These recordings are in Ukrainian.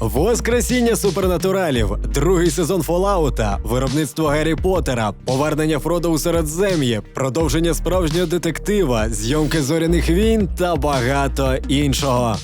Воскресіння супернатуралів, другий сезон Фоллаута, виробництво Гаррі Поттера, повернення Фродо у Середзем'ї, продовження справжнього детектива, зйомки зоряних війн та багато іншого.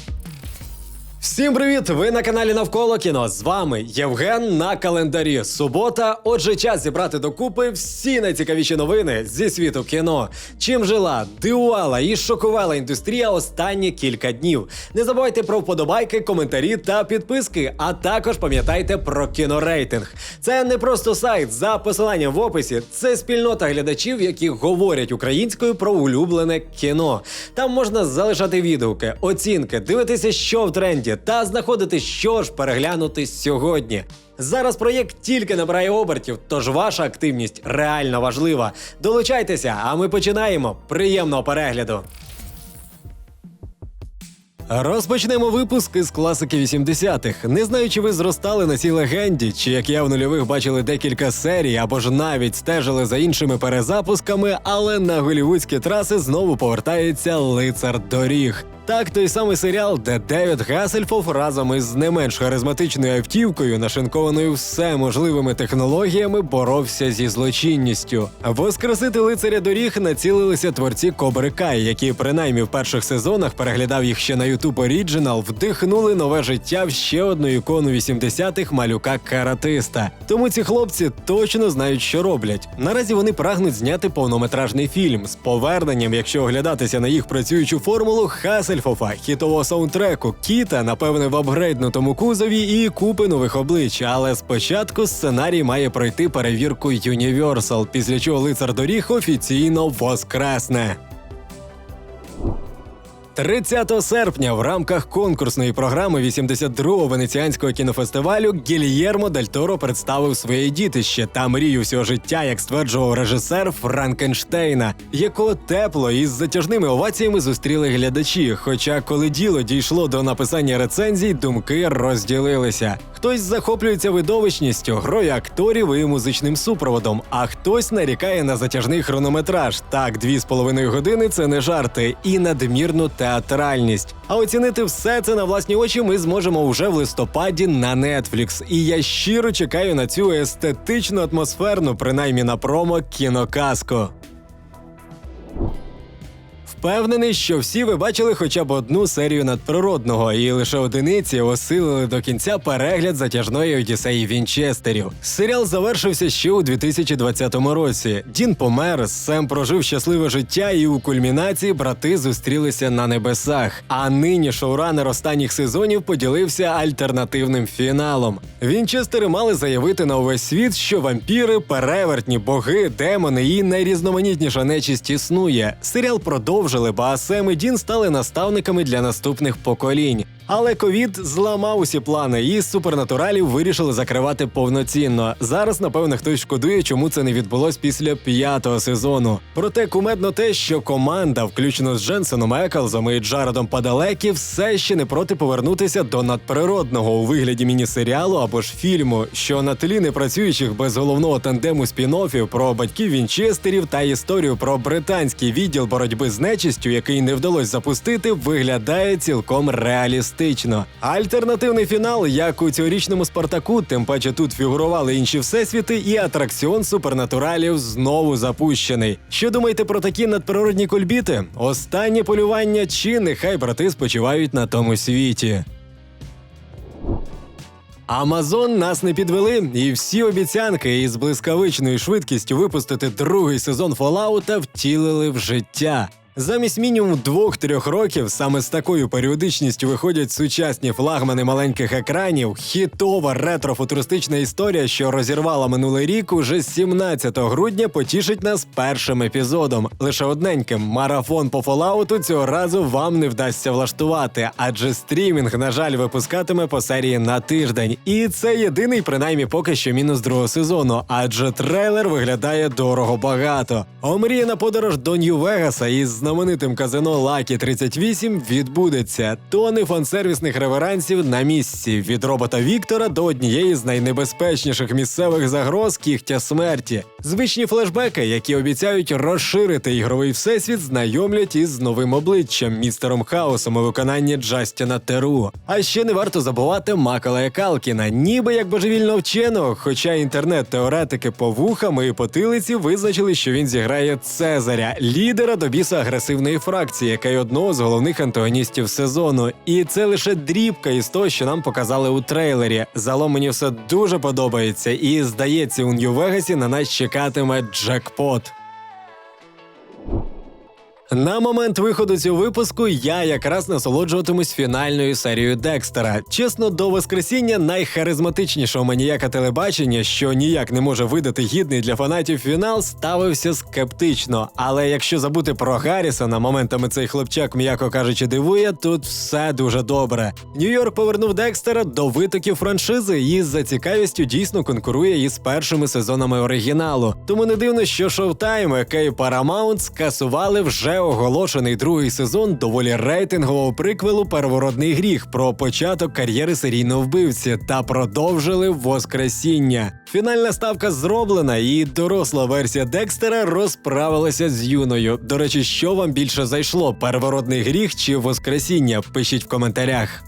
Всім привіт! Ви на каналі Навколо кіно. З вами Євген на календарі. Субота. Отже, час зібрати докупи всі найцікавіші новини зі світу кіно. Чим жила, дивувала і шокувала індустрія останні кілька днів. Не забувайте про вподобайки, коментарі та підписки. А також пам'ятайте про кінорейтинг. Це не просто сайт за посиланням в описі. Це спільнота глядачів, які говорять українською про улюблене кіно. Там можна залишати відгуки, оцінки, дивитися, що в тренді, та знаходити, що ж переглянути сьогодні. Зараз проєкт тільки набирає обертів, тож ваша активність реально важлива. Долучайтеся, а ми починаємо. Приємного перегляду! Розпочнемо випуск із класики 80-х. Не знаю, чи ви зростали на цій легенді, чи як я в нульових бачили декілька серій, або ж навіть стежили за іншими перезапусками, але на голівудські траси знову повертається лицар доріг. Так, той самий серіал, де Девід Гасельфов разом із не менш харизматичною автівкою, нашинкованою все можливими технологіями, боровся зі злочинністю. Воскресити лицаря доріг націлилися творці Кобри Кай, які принаймні в перших сезонах переглядав їх ще на YouTube Original, вдихнули нове життя в ще одну ікону 80-х малюка каратиста. Тому ці хлопці точно знають, що роблять. Наразі вони прагнуть зняти повнометражний фільм з поверненням, якщо оглядатися на їх працюючу формулу Хасельфофа, хітового саундтреку, Кіта, напевне, в апгрейднутому кузові і купи нових облич. Але спочатку сценарій має пройти перевірку Universal, після чого лицар доріг офіційно воскресне. 30 серпня в рамках конкурсної програми 82-го венеціанського кінофестивалю Гільєрмо Дель Торо представив своє дітище та мрію всього життя, як стверджував режисер Франкенштейна, якого тепло і з затяжними оваціями зустріли глядачі. Хоча, коли діло дійшло до написання рецензій, думки розділилися. Хтось захоплюється видовищністю, грою акторів і музичним супроводом, а хтось нарікає на затяжний хронометраж. Так, дві з половиною години це не жарти і надмірну театральність. А оцінити все це на власні очі ми зможемо вже в листопаді на Netflix. І я щиро чекаю на цю естетичну атмосферну, принаймні на промо кінокаску. Впевнений, що всі ви бачили хоча б одну серію надприродного, і лише одиниці осилили до кінця перегляд затяжної одіссеї Вінчестерів. Серіал завершився ще у 2020 році. Дін помер, Сем прожив щасливе життя, і у кульмінації брати зустрілися на небесах. А нині шоуранер останніх сезонів поділився альтернативним фіналом. Вінчестери мали заявити на увесь світ, що вампіри, перевертні, боги, демони і найрізноманітніша нечисть існує. Серіал продовжили, бо Сем і Дін стали наставниками для наступних поколінь. Але ковід зламав усі плани, і супернатуралів вирішили закривати повноцінно. Зараз, напевно, хтось шкодує, чому це не відбулось після п'ятого сезону. Проте кумедно те, що команда, включно з Дженсеном Еклзом і Джаредом Падалекі, все ще не проти повернутися до надприродного у вигляді міні-серіалу або ж фільму, що на тлі непрацюючих без головного тандему спін-оффів про батьків Вінчестерів та історію про британський відділ боротьби з нечистю, який не вдалося запустити, виглядає цілком реалістично. Альтернативний фінал, як у цьогорічному Спартаку, тим паче тут фігурували інші всесвіти, і атракціон супернатуралів знову запущений. Що думаєте про такі надприродні кульбіти? Останнє полювання чи нехай брати спочивають на тому світі. Амазон нас не підвели, і всі обіцянки із блискавичною швидкістю випустити другий сезон Fallout втілили в життя. Замість мінімум двох-трьох років саме з такою періодичністю виходять сучасні флагмани маленьких екранів. Хітова ретро-футуристична історія, що розірвала минулий рік, уже 17 грудня потішить нас першим епізодом. Лише одненьким марафон по Fallout цього разу вам не вдасться влаштувати, адже стрімінг, на жаль, випускатиме по серії на тиждень. І це єдиний, принаймні, поки що мінус другого сезону, адже трейлер виглядає дорого багато. Омріяна подорож до Нью-Вегаса із знаменитим казино Лакі 38 відбудеться. Тони фансервісних реверансів на місці від робота Віктора до однієї з найнебезпечніших місцевих загроз кігтя смерті. Звичні флешбеки, які обіцяють розширити ігровий всесвіт, знайомлять із новим обличчям містером Хаосом у виконанні Джастіна Теру. А ще не варто забувати Макалая Калкіна, ніби як божевільно вченого, хоча інтернет-теоретики по вухам і потилиці визначили, що він зіграє Цезаря, лідера до біса агресивної фракції, яка й одного з головних антагоністів сезону. І це лише дрібка із того, що нам показали у трейлері. Залом мені все дуже подобається, і здається, у Нью-Вегасі на нас чекатиме джекпот. На момент виходу цього випуску я якраз насолоджуватимусь фінальною серією Декстера. Чесно, до воскресіння найхаризматичнішого маніяка телебачення, що ніяк не може видати гідний для фанатів фінал, ставився скептично. Але якщо забути про Гаррісона, моментами цей хлопчак, м'яко кажучи, дивує, тут все дуже добре. Нью-Йорк повернув Декстера до витоків франшизи і за цікавістю дійсно конкурує із першими сезонами оригіналу. Тому не дивно, що яке і Paramount скасували вже оголошений другий сезон доволі рейтингового приквелу Первородний гріх про початок кар'єри серійного вбивці та продовжили Воскресіння. Фінальна ставка зроблена, і доросла версія Декстера розправилася з юною. До речі, що вам більше зайшло: первородний гріх чи Воскресіння? Пишіть в коментарях.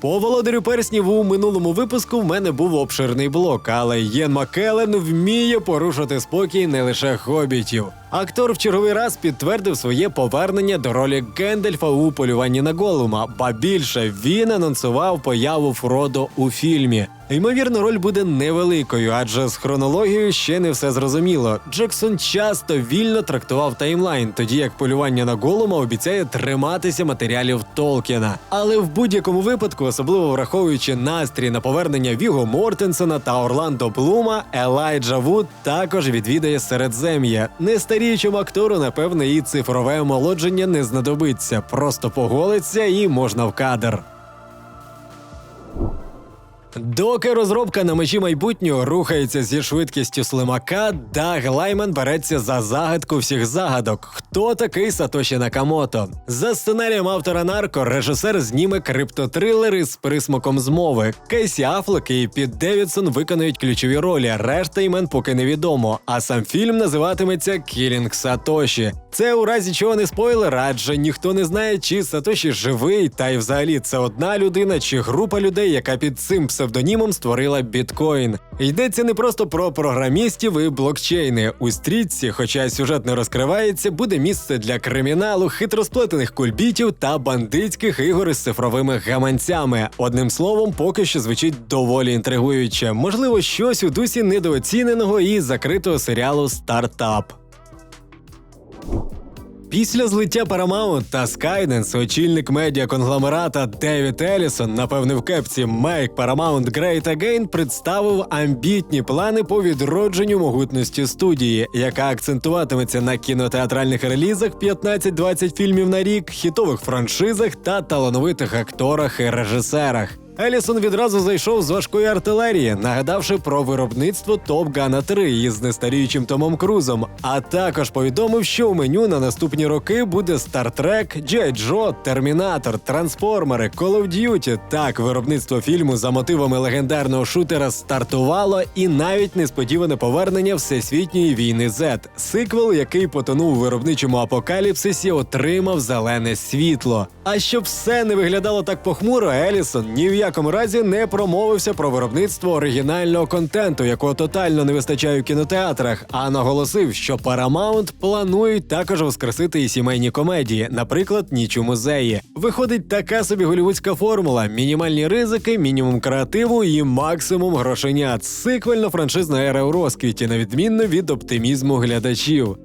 По володарю перснів у минулому випуску в мене був обширний блок, але Єн Маккелен вміє порушити спокій не лише хобітів. Актор в черговий раз підтвердив своє повернення до ролі Гендальфа у полюванні на Голума, ба більше він анонсував появу Фродо у фільмі. Ймовірно, роль буде невеликою, адже з хронологією ще не все зрозуміло. Джексон часто вільно трактував таймлайн, тоді як полювання на Голума обіцяє триматися матеріалів Толкіна. Але в будь-якому випадку, особливо враховуючи настрій на повернення Віго Мортенсона та Орландо Блума, Елайджа Вуд також відвідає Середзем'я. Нестаріючому актору, напевне, і цифрове омолодження не знадобиться. Просто поголиться і можна в кадр. Доки розробка на межі майбутнього рухається зі швидкістю слимака, Даг Лайман береться за загадку всіх загадок. Хто такий Сатоші Накамото? За сценарієм автора Нарко, режисер зніме криптотрилер із присмаком змови. Кейсі Афлек і Піт Девідсон виконують ключові ролі. Решта імен поки невідомо. А сам фільм називатиметься Кілінг Сатоші. Це у разі чого не спойлер, адже ніхто не знає, чи Сатоші живий, та й взагалі це одна людина чи група людей, яка під цим псевдонімом створила біткоін. Йдеться не просто про програмістів і блокчейни. У стрічці, хоча сюжет не розкривається, буде місце для криміналу, хитросплетених кульбітів та бандитських ігор із цифровими гаманцями. Одним словом, поки що звучить доволі інтригуюче. Можливо, щось у дусі недооціненого і закритого серіалу Стартап. Після злиття Paramount та Skydance очільник медіаконгломерата Девід Елісон, напевне, в кепці Make Paramount Great Again представив амбітні плани по відродженню могутності студії, яка акцентуватиметься на кінотеатральних релізах 15-20 фільмів на рік, хітових франшизах та талановитих акторах і режисерах. Елісон відразу зайшов з важкої артилерії, нагадавши про виробництво Топ Гана 3 із нестаріючим Томом Крузом, а також повідомив, що у меню на наступні роки буде Trek, G.I. Joe, Термінатор, Трансформери, Call of Duty. Так, виробництво фільму за мотивами легендарного шутера стартувало, і навіть несподіване повернення всесвітньої війни Z. Сиквел, який потонув у виробничому апокаліпсисі, отримав зелене світло. А щоб все не виглядало так похмуро, Елісон ні в якому разі не промовився про виробництво оригінального контенту, якого тотально не вистачає у кінотеатрах, а наголосив, що Paramount планують також воскресити і сімейні комедії, наприклад, ніч у музеї. Виходить така собі голівудська формула: мінімальні ризики, мінімум креативу і максимум грошенят. Сиквельно франшизна ера у розквіті, на відмінно від оптимізму глядачів.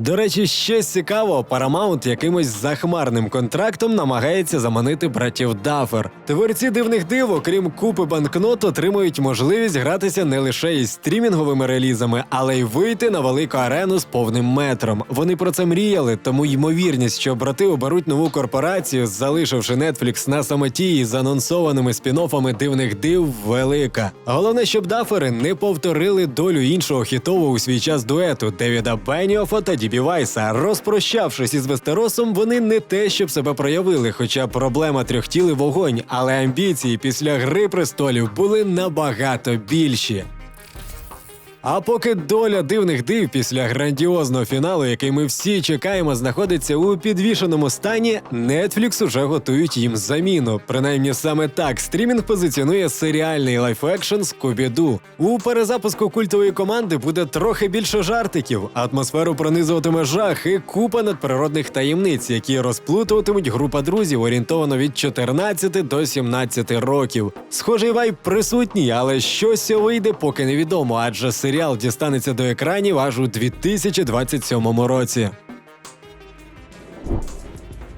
До речі, щось цікаво, Paramount якимось захмарним контрактом намагається заманити братів Дафер. Творці дивних див, окрім купи банкнот, отримують можливість гратися не лише із стрімінговими релізами, але й вийти на велику арену з повним метром. Вони про це мріяли, тому ймовірність, що брати оберуть нову корпорацію, залишивши Netflix на самоті із анонсованими спін-оффами дивних див, велика. Головне, щоб Дафери не повторили долю іншого хітового у свій час дуету Девіда Беніофа та Дібі Вайса. Розпрощавшись із Вестеросом, вони не те, щоб себе проявили, хоча проблема трьохтіли вогонь, але амбіції після гри престолів були набагато більші. А поки доля дивних див після грандіозного фіналу, який ми всі чекаємо, знаходиться у підвішеному стані, Netflix уже готують їм заміну. Принаймні саме так стрімінг позиціонує серіальний лайф-екшн Скубіду. У перезапуску культової команди буде трохи більше жартиків, атмосферу пронизуватиме жах і купа надприродних таємниць, які розплутуватимуть група друзів, орієнтовано від 14 до 17 років. Схожий вайб присутній, але що з вийде, поки невідомо, адже серіал дістанеться до екранів аж у 2027 році.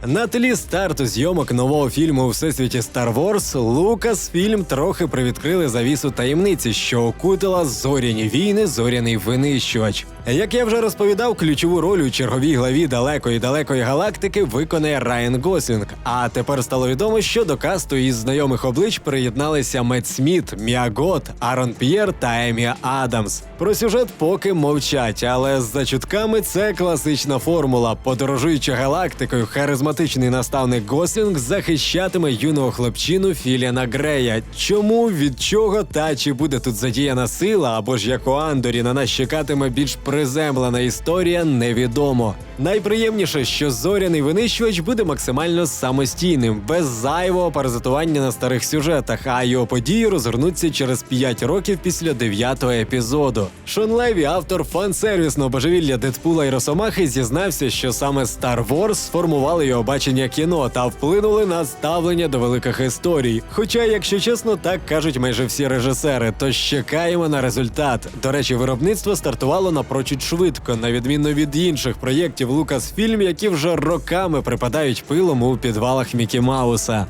На тлі старту зйомок нового фільму у всесвіті Star Wars Lucasfilm трохи привідкрили завісу таємниці, що окутала зоряні війни, зоряний винищувач. Як я вже розповідав, ключову роль у черговій главі далекої далекої галактики виконає Райан Гослінг. А тепер стало відомо, що до касту із знайомих облич приєдналися Мет Сміт, Міа Гот, Арон П'єр та Емі Адамс. Про сюжет поки мовчать, але за чутками це класична формула. Подорожуючи галактикою, харизматичний наставник Гослінг захищатиме юного хлопчину Філіана Грея. Чому, від чого та чи буде тут задіяна сила, або ж як у Андорі на нас чекатиме більш приземлена історія, невідомо. Найприємніше, що зоряний винищувач буде максимально самостійним, без зайвого паразитування на старих сюжетах, а його події розгорнуться через 5 років після дев'ятого епізоду. Шон Леві, автор фан-сервісного божевілля Дедпула і Росомахи, зізнався, що саме Star Wars сформували його бачення кіно та вплинули на ставлення до великих історій. Хоча, якщо чесно, так кажуть майже всі режисери, тож чекаємо на результат. До речі, виробництво стартувало напрочуд швидко, на відміну від інших проєктів Lucasfilm, які вже роками припадають пилом у підвалах Мікі Мауса.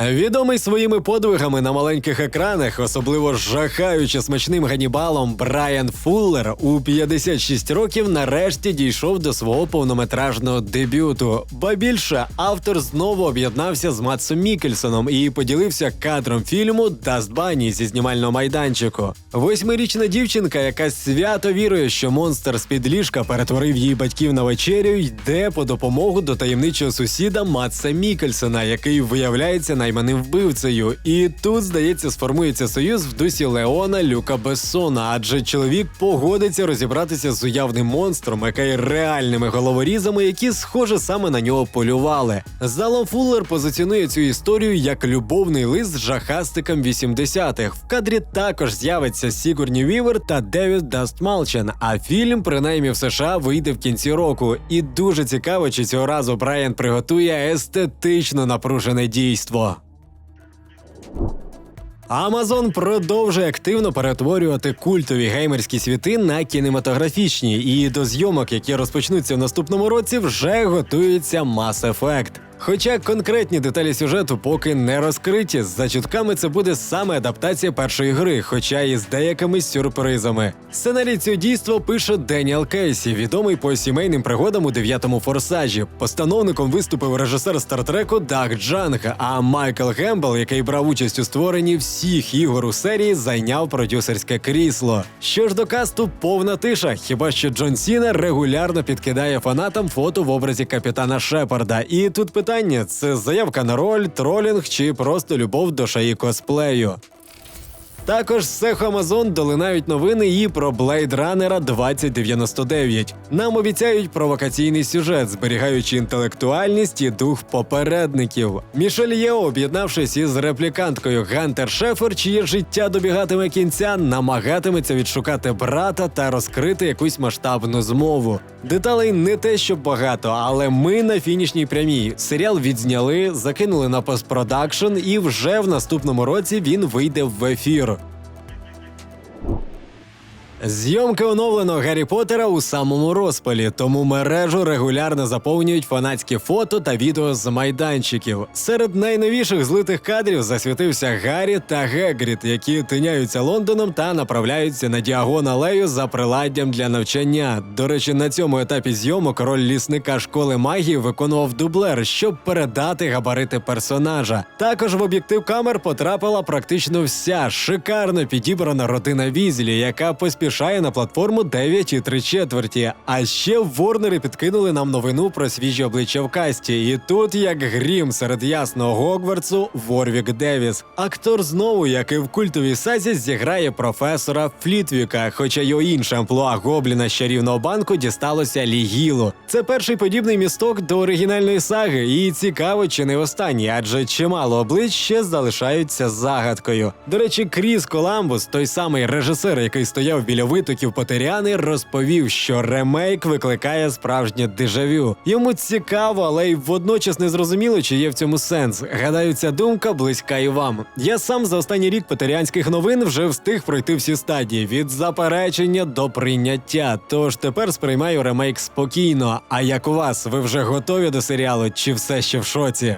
Відомий своїми подвигами на маленьких екранах, особливо жахаючи смачним ганібалом, Брайан Фуллер у 56 років нарешті дійшов до свого повнометражного дебюту. Ба більше автор знову об'єднався з Матсом Мікельсоном і поділився кадром фільму Даст Бані зі знімального майданчику. Восьмирічна дівчинка, яка свято вірує, що монстр з під ліжка перетворив її батьків на вечерю, йде по допомогу до таємничого сусіда Матса Мікельсона, який виявляється найманим вбивцею. І тут, здається, сформується союз в дусі Леона Люка Бессона, адже чоловік погодиться розібратися з уявним монстром, який реальними головорізами, які схоже саме на нього полювали. Залом Фуллер позиціонує цю історію як любовний лист з жахастиком 80-х. В кадрі також з'явиться Сігурні Вівер та Девід Даст Малчен. А фільм, принаймні в США, вийде в кінці року. І дуже цікаво, чи цього разу Брайан приготує естетично напружене дійство. Amazon продовжує активно перетворювати культові геймерські світи на кінематографічні, і до зйомок, які розпочнуться в наступному році, вже готується Mass Effect. Хоча конкретні деталі сюжету поки не розкриті, за чутками це буде саме адаптація першої гри, хоча і з деякими сюрпризами. Сценарій цього дійства пише Деніел Кейсі, відомий по сімейним пригодам у дев'ятому форсажі. Постановником виступив режисер стартреку Даг Джанг, а Майкл Гембл, який брав участь у створенні всіх ігор у серії, зайняв продюсерське крісло. Що ж до касту, повна тиша. Хіба що Джон Сіна регулярно підкидає фанатам фото в образі капітана Шепарда. І тут питання: це заявка на роль, тролінг чи просто любов до шаї косплею. Також з цеху Amazon долинають новини і про Blade Runner 2099. Нам обіцяють провокаційний сюжет, зберігаючи інтелектуальність і дух попередників. Мішель Єо, об'єднавшись із репліканткою Гантер Шефер, чиє життя добігатиме кінця, намагатиметься відшукати брата та розкрити якусь масштабну змову. Деталей не те, що багато, але ми на фінішній прямій. Серіал відзняли, закинули на постпродакшн, і вже в наступному році він вийде в ефір. Зйомки оновленого Гаррі Поттера у самому розпалі, тому мережу регулярно заповнюють фанатські фото та відео з майданчиків. Серед найновіших злитих кадрів засвітився Гаррі та Гегріт, які тиняються Лондоном та направляються на діагон алею за приладдям для навчання. До речі, на цьому етапі зйомок роль лісника школи магії виконував дублер, щоб передати габарити персонажа. Також в об'єктив камер потрапила практично вся шикарно підібрана родина Візлі, яка поспішає на платформу 9,3 четверті. А ще Ворнери підкинули нам новину про свіжі обличчя в касті. І тут, як грім серед ясного Гогвартсу, Ворвік Девіс. Актор знову, як і в культовій сазі, зіграє професора Флітвіка, хоча його інше амплуа гобліна з чарівного банку дісталося Лігілу. Це перший подібний місток до оригінальної саги, і цікаво, чи не останній, адже чимало облич ще залишаються загадкою. До речі, Кріс Коламбус, той самий режисер, який стояв біля витоків Потеряни, розповів, що ремейк викликає справжнє дежавю. Йому цікаво, але й водночас не зрозуміло, чи є в цьому сенс. Гадаю, ця думка близька і вам. Я сам за останній рік потерянських новин вже встиг пройти всі стадії від заперечення до прийняття. Тож тепер сприймаю ремейк спокійно. А як у вас, ви вже готові до серіалу, чи все ще в шоці?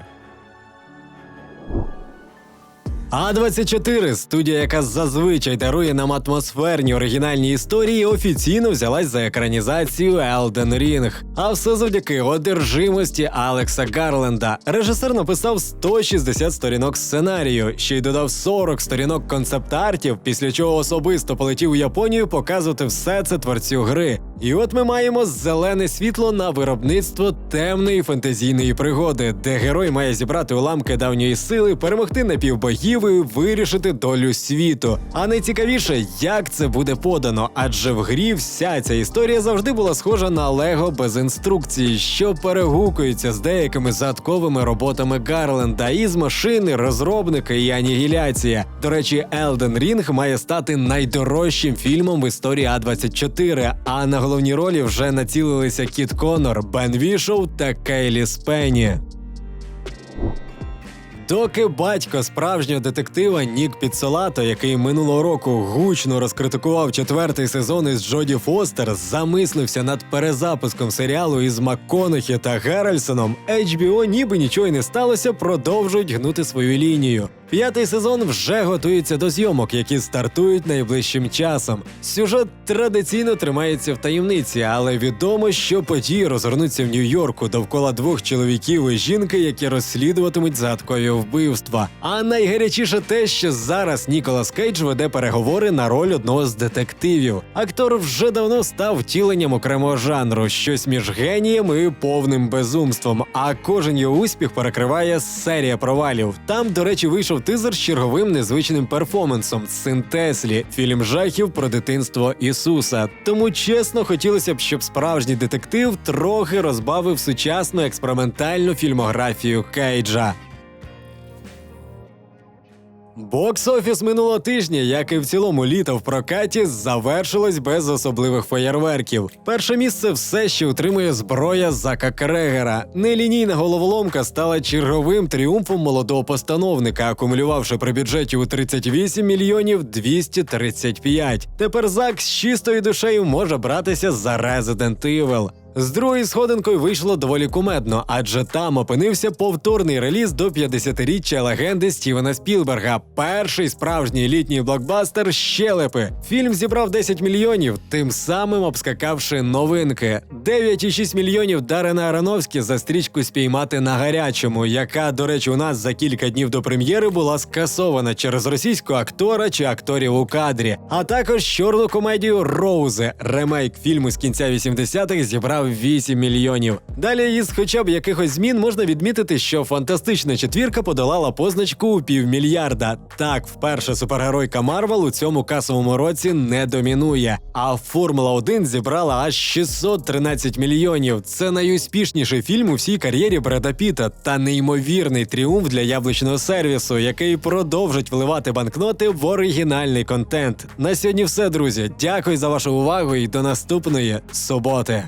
А24 студія, яка зазвичай дарує нам атмосферні оригінальні історії, офіційно взялась за екранізацію Elden Ring. А все завдяки одержимості Алекса Гарленда. Режисер написав 160 сторінок сценарію, ще й додав 40 сторінок концепт-артів, після чого особисто полетів у Японію показувати все це творцю гри. І от ми маємо зелене світло на виробництво темної фентезійної пригоди, де герой має зібрати уламки давньої сили, перемогти напівбогів і вирішити долю світу. А найцікавіше, як це буде подано, адже в грі вся ця історія завжди була схожа на Лего без інструкції, що перегукується з деякими загадковими роботами Гарленда із машини, розробника і анігіляція. До речі, Elden Ring має стати найдорожчим фільмом в історії А24, а на головні ролі вже націлилися Кіт Конор, Бен Вішоу та Кейлі Спенні. Доки батько справжнього детектива Нік Підсолато, який минулого року гучно розкритикував четвертий сезон із Джоді Фостер, замислився над перезапуском серіалу із МакКонахі та Геральсоном, HBO ніби нічого й не сталося, продовжують гнути свою лінію. П'ятий сезон вже готується до зйомок, які стартують найближчим часом. Сюжет традиційно тримається в таємниці, але відомо, що події розгорнуться в Нью-Йорку довкола двох чоловіків і жінки, які розслідуватимуть загадкові вбивства. А найгарячіше те, що зараз Ніколас Кейдж веде переговори на роль одного з детективів. Актор вже давно став втіленням окремого жанру, щось між генієм і повним безумством. А кожен його успіх перекриває серія провалів. Там, до речі, вийшов тизер з черговим незвичним перформансом Син Теслі, фільм жахів про дитинство Ісуса. Тому чесно хотілося б, щоб справжній детектив трохи розбавив сучасну експериментальну фільмографію Кейджа. Бокс-офіс минулого тижня, як і в цілому літа в прокаті, завершилось без особливих феєрверків. Перше місце все ще утримує зброя Зака Крегера. Нелінійна головоломка стала черговим тріумфом молодого постановника, акумулювавши при бюджеті у 38 мільйонів 235. Тепер Зак з чистою душею може братися за Resident Evil. З другою сходинкою вийшло доволі кумедно, адже там опинився повторний реліз до 50-річчя легенди Стівена Спілберга. Перший справжній літній блокбастер Щелепи. Фільм зібрав 10 мільйонів, тим самим обскакавши новинки. 9,6 мільйонів Дарена Ароновські за стрічку спіймати на гарячому, яка, до речі, у нас за кілька днів до прем'єри була скасована через російського актора чи акторів у кадрі. А також чорну комедію Роузи. Ремейк фільму з кінця 80-х зібрав 8 мільйонів. Далі із хоча б якихось змін можна відмітити, що фантастична четвірка подолала позначку у півмільярда. Так, вперше супергеройка Марвел у цьому касовому році не домінує. А Формула 1 зібрала аж 613 мільйонів. Це найуспішніший фільм у всій кар'єрі Бреда Піта та неймовірний тріумф для яблучного сервісу, який продовжить вливати банкноти в оригінальний контент. На сьогодні все, друзі. Дякую за вашу увагу і до наступної суботи.